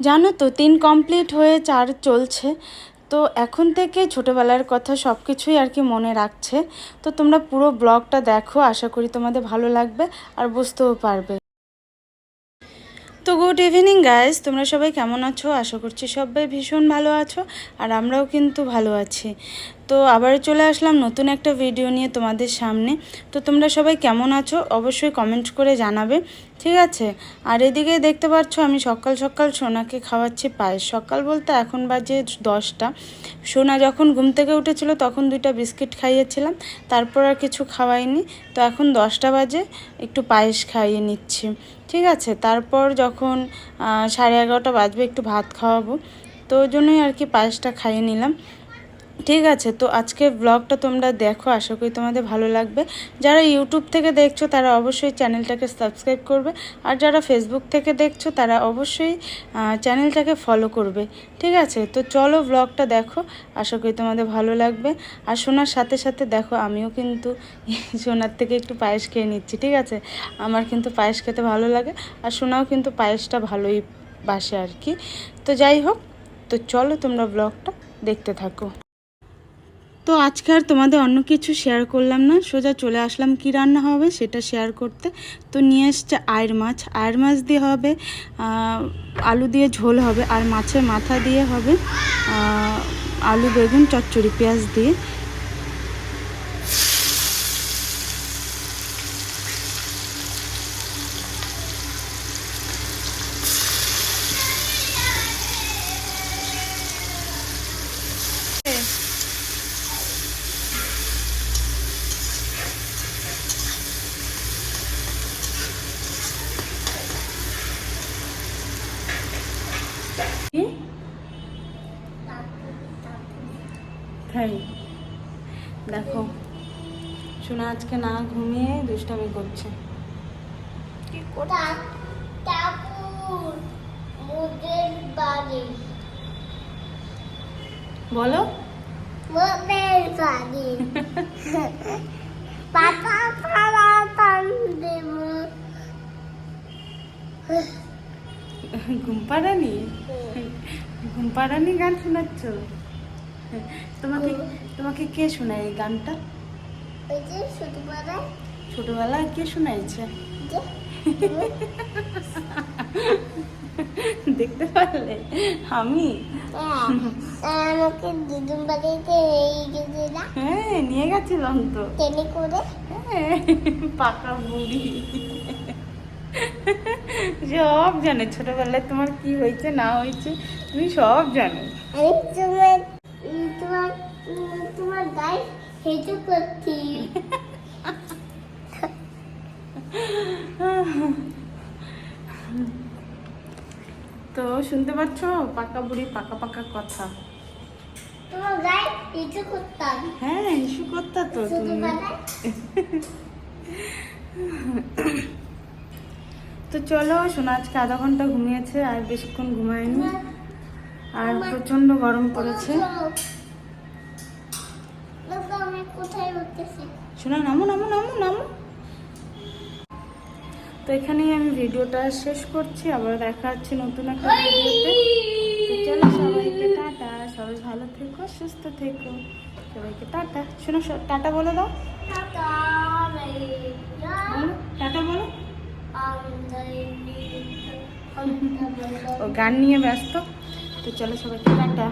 জানো তো, তিন কমপ্লিট হয়ে চার চলছে। তো এখন থেকে ছোটোবেলার কথা সব কিছুই আর কি মনে রাখছে। তো তোমরা পুরো ব্লগটা দেখো, আশা করি তোমাদের ভালো লাগবে আর বুঝতেও পারবে। তো গুড ইভিনিং গাইজ তোমরা সবাই কেমন আছো? আশা করছি সবাই ভীষণ ভালো আছো আর আমরাও কিন্তু ভালো আছি। তো আবার চলে আসলাম নতুন একটা ভিডিও নিয়ে তোমাদের সামনে। তো তোমরা সবাই কেমন আছো? অবশ্যই কমেন্ট করে জানাবে, ঠিক আছে? আর এদিকে দেখতে পাচ্ছ, আমি সকাল সকাল সোনাকে খাওয়াচ্ছি পায়েস। সকাল বলতে এখন বাজে দশটা। সোনা যখন ঘুম থেকে উঠেছিল, তখন দুইটা বিস্কিট খাইয়েছিলাম। তারপর আর কিছু খাওয়াইনি। তো এখন দশটা বাজে, একটু পায়েস খাইয়ে নিচ্ছি। ঠিক আছে, তারপর যখন সাড়ে এগারোটা বাজবে, একটু ভাত খাওয়াবো। তো ওই জন্যই আর কি পায়েসটা খাইয়ে নিলাম। ঠিক আছে, তো আজকে ব্লগটা তোমরা দেখো, আশা করি তোমাদের ভালো লাগবে। যারা ইউটিউব থেকে দেখছ, তারা অবশ্যই চ্যানেলটাকে সাবস্ক্রাইব করবে। আর যারা ফেসবুক থেকে দেখছ, তারা অবশ্যই চ্যানেলটাকে ফলো করবে। ঠিক আছে, তো চলো ব্লগটা দেখো, আশা করি তোমাদের ভালো লাগবে। আর শোনার সাথে সাথে দেখো, আমিও কিন্তু সোনার থেকে একটু পায়েস খেয়ে নিচ্ছি, ঠিক আছে? আমার কিন্তু পায়েস খেতে ভালো লাগে, আর সোনাও কিন্তু পায়েসটা ভালোই বাসে আর কি। তো যাই হোক, তো চলো তোমরা ব্লগটা দেখতে থাকো। তো আজকে আর তোমাদের অন্য কিছু শেয়ার করলাম না। সোজা চলে আসলাম, কি রান্না হবে সেটা শেয়ার করতে। তো নিয়ে এসছে আয়ের মাছ। আয়ের মাছ দিয়ে হবে আলু দিয়ে ঝোল হবে, আর মাছের মাথা দিয়ে হবে আলু, বেগুন, চচ্চড়ি, পেঁয়াজ দিয়ে কি তাই দেখো শোনা আজকে না ঘুমিয়ে দুষ্টামি করছে। বলো। ঘুম পাড়ানি? ঘুম পাড়ানি গান শোনাচ্ছ? তোমাকে তোমাকে কে শোনায় এই গানটা? ওই যে শুধু ছোটবেলায় কে শোনাইছে? দেখতে পারলে? আমি? হ্যাঁ, আমাকে দিদুন বাড়িতে হ্যাঁ নিয়ে গেছিলাম তো। ট্রেনে করে। হ্যাঁ, পাকা বুড়ি। সব জানে ছোটবেলায় তোমার কি হয়েছে না হয়েছে তুমি সব জানো। গায়ে হেঁটে করছি তো শুনতে পাচ্ছ? পাকা বুড়ি পাকা পাকা কথা। তোমার গায়ে হেঁটে করতাম হ্যাঁ ইস্যু করতা তো তুমি। তো চলো সোনা আজকে আধা ঘণ্টা ঘুমিয়েছে আর বেশিক্ষণ ঘুমায়নি। আর প্রচণ্ড গরম পড়েছে। কোথায় উঠতেছি? শোনা নামো নামো নামো নামো। তো এখানেই আমি ভিডিওটা শেষ করছি আবার দেখা হচ্ছে নতুন একটা ভিডিওতে। চলো সবাইকে টাটা সবাই ভালো থেকো সুস্থ থেকো। সবাইকে টাটা। শোনো টাটা বলে দাও। টাটা বলো ও গান নিয়ে ব্যস্ত। তো চলো সবাইকে টাটা।